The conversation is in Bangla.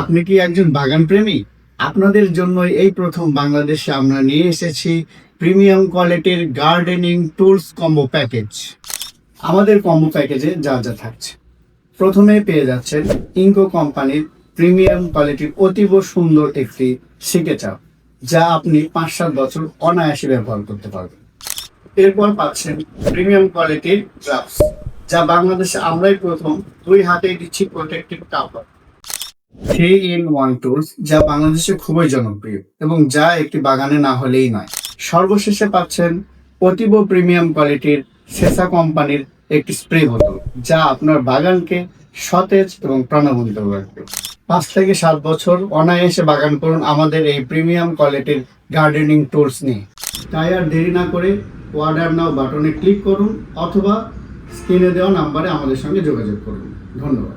আপনি কি একজন বাগান প্রেমী আপনাদের জন্য এই প্রথম বাংলাদেশে আমরা নিয়ে এসেছি প্রিমিয়াম কোয়ালিটির গার্ডেনিং টুলস কম্বো প্যাকেজ। আমাদের কম্বো প্যাকেজে যা যা থাকছে। প্রথমে পেয়ে যাচ্ছেন ইঙ্কো কোম্পানির প্রিমিয়াম কোয়ালিটির অতীব সুন্দর একটি সিকেচার যা আপনি পাঁচ সাত বছর অনায়াসে ব্যবহার করতে পারবেন। এরপর পাচ্ছেন প্রিমিয়াম কোয়ালিটির গ্লাভস, যা বাংলাদেশে আমরাই প্রথম দুই হাতে দিচ্ছি প্রোটেক্টিভ কাপড়। থ্রি ইন ওয়ান টুলস যা বাংলাদেশে খুবই জনপ্রিয় এবং যা একটি বাগানে না হলেই নয়। সর্বশেষে পাচ্ছেন অতীব প্রিমিয়াম কোয়ালিটির সেসা কোম্পানির একটি স্প্রে বোতল, যা আপনার বাগানকে সতেজ এবং প্রাণবন্ত রাখবে পাঁচ থেকে সাত বছর অনায়াসে বাগান করুন আমাদের এই প্রিমিয়াম কোয়ালিটির গার্ডেনিং টুলস নিয়ে। তাই আর দেরি না করে অর্ডার নাও বাটনে ক্লিক করুন অথবা স্ক্রিনে দেওয়া নাম্বারে আমাদের সঙ্গে যোগাযোগ করুন। ধন্যবাদ।